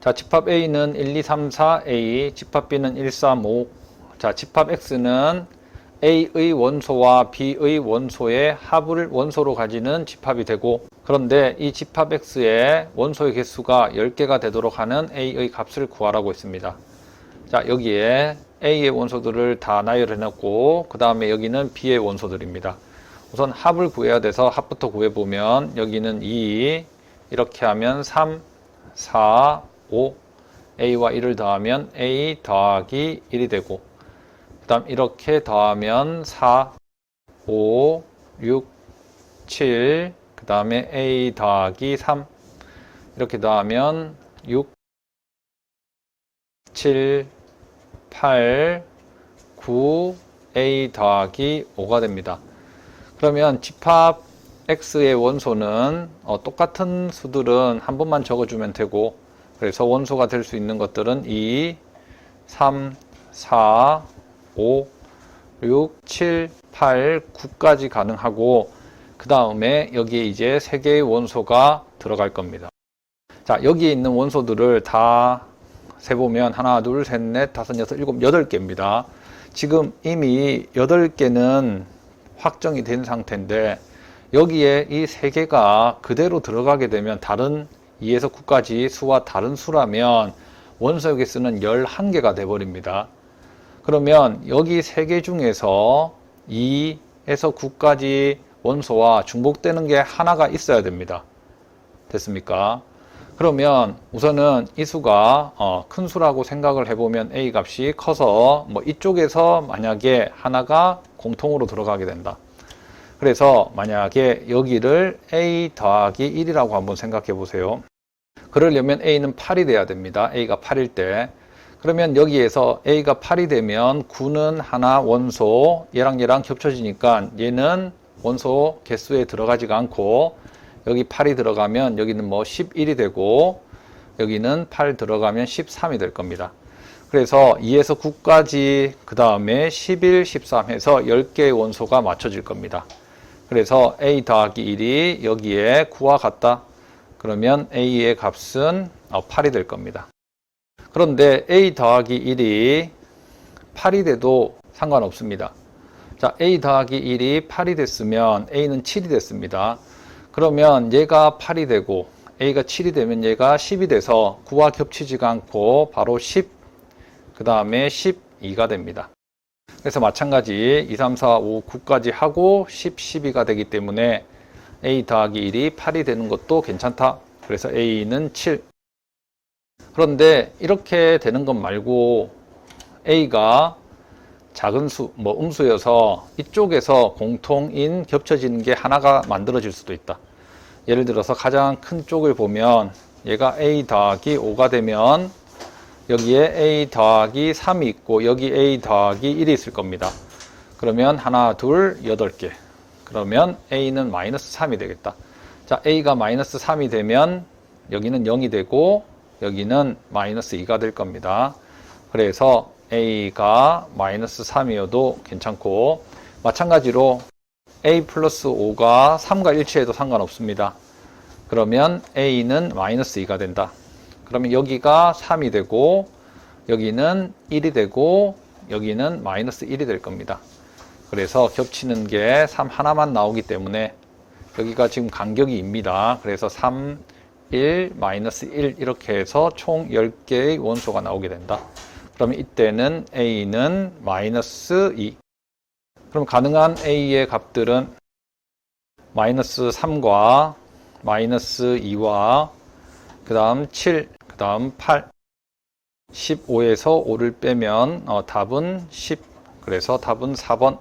자, 집합 A는 1, 2, 3, 4, A, 집합 B는 1, 3, 5. 자, 집합 X는 A의 원소와 B의 원소의 합을 원소로 가지는 집합이 되고, 그런데 이 집합 X의 원소의 개수가 10개가 되도록 하는 A의 값을 구하라고 했습니다. 자, 여기에 A의 원소들을 다 나열해 놨고, 그 다음에 여기는 B의 원소들입니다. 우선 합을 구해야 돼서 합부터 구해보면, 여기는 2, 이렇게 하면 3, 4, 5, A와 1을 더하면 A 더하기 1이 되고, 그 다음 이렇게 더하면 4, 5, 6, 7, 그 다음에 A 더하기 3, 이렇게 더하면 6, 7, 8, 9, A 더하기 5가 됩니다. 그러면 집합 X의 원소는 어, 똑같은 수들은 한 번만 적어주면 되고 그래서 원소가 될 수 있는 것들은 2, 3, 4, 5, 6, 7, 8, 9까지 가능하고 그 다음에 여기에 이제 3개의 원소가 들어갈 겁니다. 자 여기에 있는 원소들을 다 세보면 하나, 둘, 셋, 넷, 다섯, 여섯, 일곱, 여덟 개입니다. 지금 이미 여덟 개는 확정이 된 상태인데 여기에 이 세 개가 그대로 들어가게 되면 다른 2에서 9까지 수와 다른 수라면 원소의 개수는 11개가 돼버립니다. 그러면 여기 세개 중에서 2에서 9까지 원소와 중복되는 게 하나가 있어야 됩니다. 됐습니까? 그러면 우선은 이 수가 어, 큰 수라고 생각을 해보면 a 값이 커서 뭐 이쪽에서 만약에 하나가 공통으로 들어가게 된다. 그래서 만약에 여기를 a 더하기 1이라고 한번 생각해 보세요. 그러려면 a는 8이 돼야 됩니다. a가 8일 때. 그러면 여기에서 a가 8이 되면 9는 하나 원소 얘랑 얘랑 겹쳐지니까 얘는 원소 개수에 들어가지가 않고 여기 8이 들어가면 여기는 뭐 11이 되고 여기는 8 들어가면 13이 될 겁니다. 그래서 2에서 9까지 그 다음에 11, 13 해서 10개의 원소가 맞춰질 겁니다. 그래서 a 더하기 1이 여기에 9와 같다. 그러면 a의 값은 8이 될 겁니다. 그런데 a 더하기 1이 8이 돼도 상관없습니다. 자, a 더하기 1이 8이 됐으면 a는 7이 됐습니다. 그러면 얘가 8이 되고 a가 7이 되면 얘가 10이 돼서 9와 겹치지가 않고 바로 10, 그 다음에 12가 됩니다. 그래서 마찬가지 2, 3, 4, 5, 9까지 하고 10, 12가 되기 때문에 a 더하기 1이 8이 되는 것도 괜찮다. 그래서 a는 7. 그런데 이렇게 되는 것 말고 a가 작은 수, 뭐 음수여서 이쪽에서 공통인 겹쳐지는 게 하나가 만들어질 수도 있다. 예를 들어서 가장 큰 쪽을 보면 얘가 a 더하기 5가 되면 여기에 a 더하기 3이 있고 여기 a 더하기 1이 있을 겁니다. 그러면 하나, 둘, 여덟 개. 그러면 a는 마이너스 3이 되겠다. 자, a가 마이너스 3이 되면 여기는 0이 되고 여기는 마이너스 2가 될 겁니다. 그래서 a가 마이너스 3이어도 괜찮고 마찬가지로 a 플러스 5가 3과 일치해도 상관없습니다. 그러면 a는 마이너스 2가 된다. 그러면 여기가 3이 되고 여기는 1이 되고 여기는 마이너스 1이 될 겁니다. 그래서 겹치는 게 3 하나만 나오기 때문에 여기가 지금 간격이 입니다. 그래서 3, 1, 마이너스 1 이렇게 해서 총 10개의 원소가 나오게 된다. 그러면 이때는 a는 마이너스 2. 그럼 가능한 a의 값들은 마이너스 3과 마이너스 2와 그 다음 7, 그 다음 8, 15에서 5를 빼면 어, 답은 10. 그래서 답은 4번.